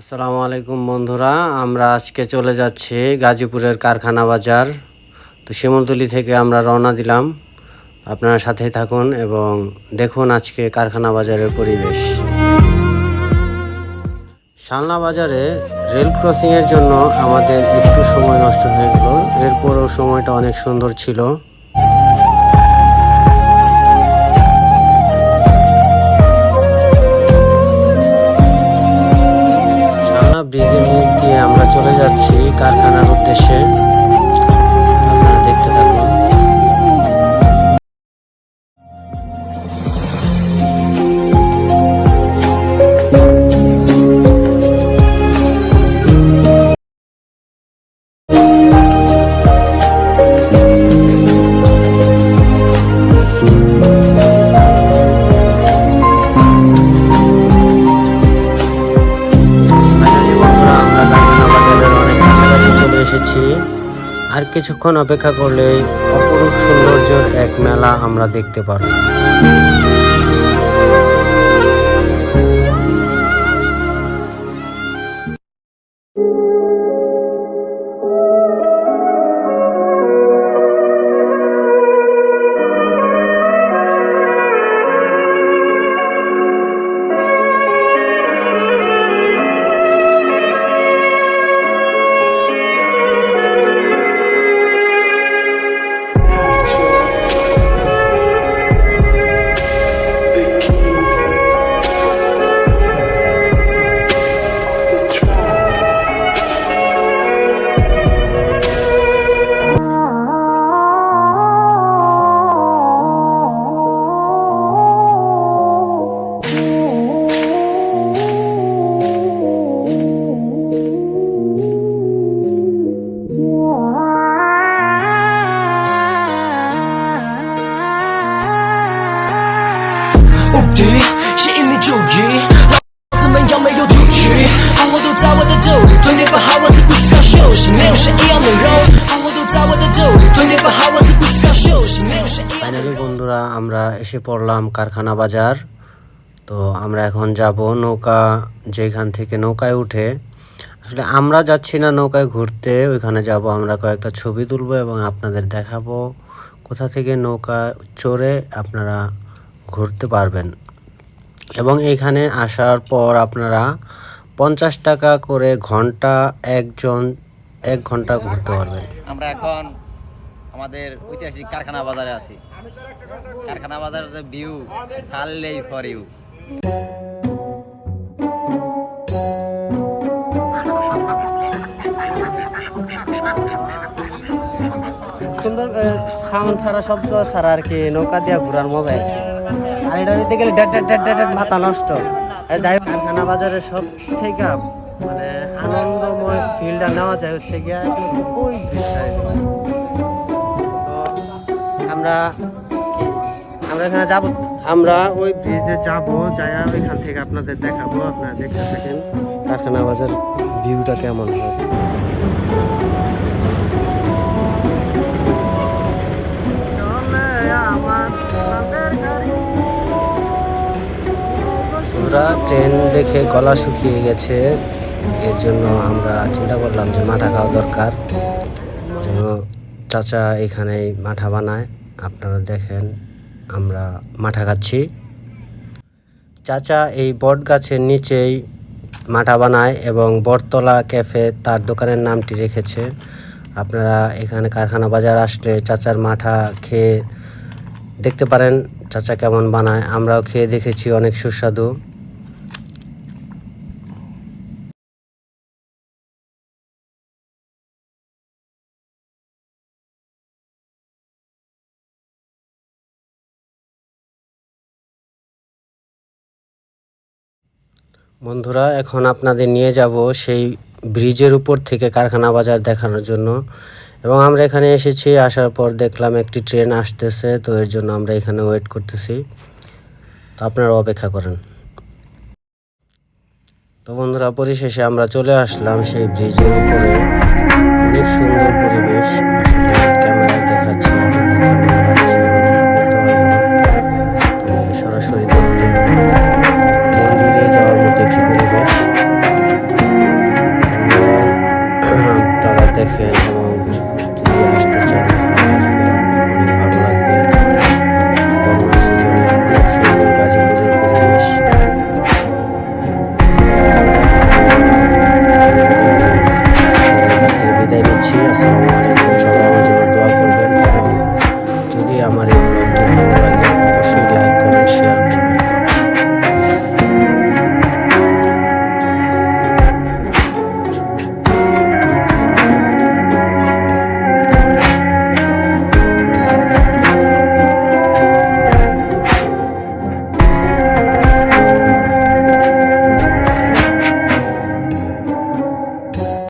আসসালামু আলাইকুম বন্ধুরা, আমরা আজকে চলে যাচ্ছি গাজীপুরের কারখানা বাজার। তো শিমুলতলি থেকে আমরা রওনা দিলাম। আপনারা সাথেই থাকুন এবং দেখুন আজকে কারখানা বাজারের পরিবেশ। শালনা বাজারে রেল ক্রসিংয়ের জন্য আমাদের একটু সময় নষ্ট হয়ে গেল। এরপরও সময়টা অনেক সুন্দর ছিল। শালনা নিয়ে আমরা চলে যাচ্ছি কারখানার উদ্দেশ্যে। কিছুক্ষণ অপেক্ষা করলেই অপরূপ সৌন্দর্যের এক মেলা আমরা দেখতে পারব। 无 敌，吸引你注意。老子们要没有出去，好货都在我的兜里，吞点不好我是不需要休息，没有谁一样的肉。好货都在我的兜里，吞点不好我是不需要休息，没有谁一样的肉。 ফাইনালি বন্ধুরা আমরা এসে পড়লাম কারখানা বাজার তো আমরা এখন যাব নৌকা যেখান থেকে নৌকায় উঠে আসলে আমরা যাচ্ছি না নৌকায় ঘুরতে ওইখানে যাব আমরা কয়েকটা ছবি তুলবো এবং আপনাদের দেখাবো কোথা থেকে নৌকা চড়ে আপনারা ঘুরতে পারবেন এবং এখানে আসার পর আপনারা পঞ্চাশ টাকা করে ঘণ্টা একজন, এক ঘণ্টা ঘুরতে পারবেন। আমরা এখন আমাদের ঐতিহাসিক কারখানা বাজারে আছি। কারখানা বাজারের যে ভিউ সারলেই ফর ইউ সুন্দর সাউন্ড ছাড়া শব্দ ছাড়া আর কি নৌকা দিয়ে ঘোরার মজা আছে নষ্ট। যাই হোক, কারখানা সব থেকে মানে আনন্দময় নেওয়া গিয়া ওই আমরা আমরা এখানে যাব? আমরা ওই ব্রিজে যাব যাই ওইখান থেকে আপনাদের দেখাবো আপনারা দেখতে থাকেন। কারখানা বাজার ভিউটা কেমন হয়? বন্ধুরা ট্রেন দেখে গলা শুকিয়ে গেছে। এর জন্য আমরা চিন্তা করলাম যে মাঠা খাওয়া দরকার। জন্য চাচা এখানেই মাঠা বানায়। আপনারা দেখেন, আমরা মাঠা খাচ্ছি। চাচা এই বট গাছের নিচেই মাঠা বানায় এবং বটতলা ক্যাফে তার দোকানের নামটি রেখেছে। আপনারা এখানে কারখানা বাজার আসলে চাচার মাঠা খেয়ে দেখতে পারেন, চাচা কেমন বানায়। আমরাও খেয়ে দেখেছি, অনেক সুস্বাদু। বন্ধুরা, এখন আপনাদের নিয়ে যাব সেই ব্রিজের উপর থেকে কারখানা বাজার দেখানোর জন্য। এবং আমরা এখানে এসেছি, আসার পর দেখলাম একটি ট্রেন আসতেছে, তো এর জন্য আমরা এখানে ওয়েট করতেছি। তো আপনারা অপেক্ষা করেন। তো বন্ধুরা, পরিশেষে আমরা চলে আসলাম সেই ব্রিজের উপরে। অনেক সুন্দর পরিবেশ, আসলে ক্যামেরায় world to the astral.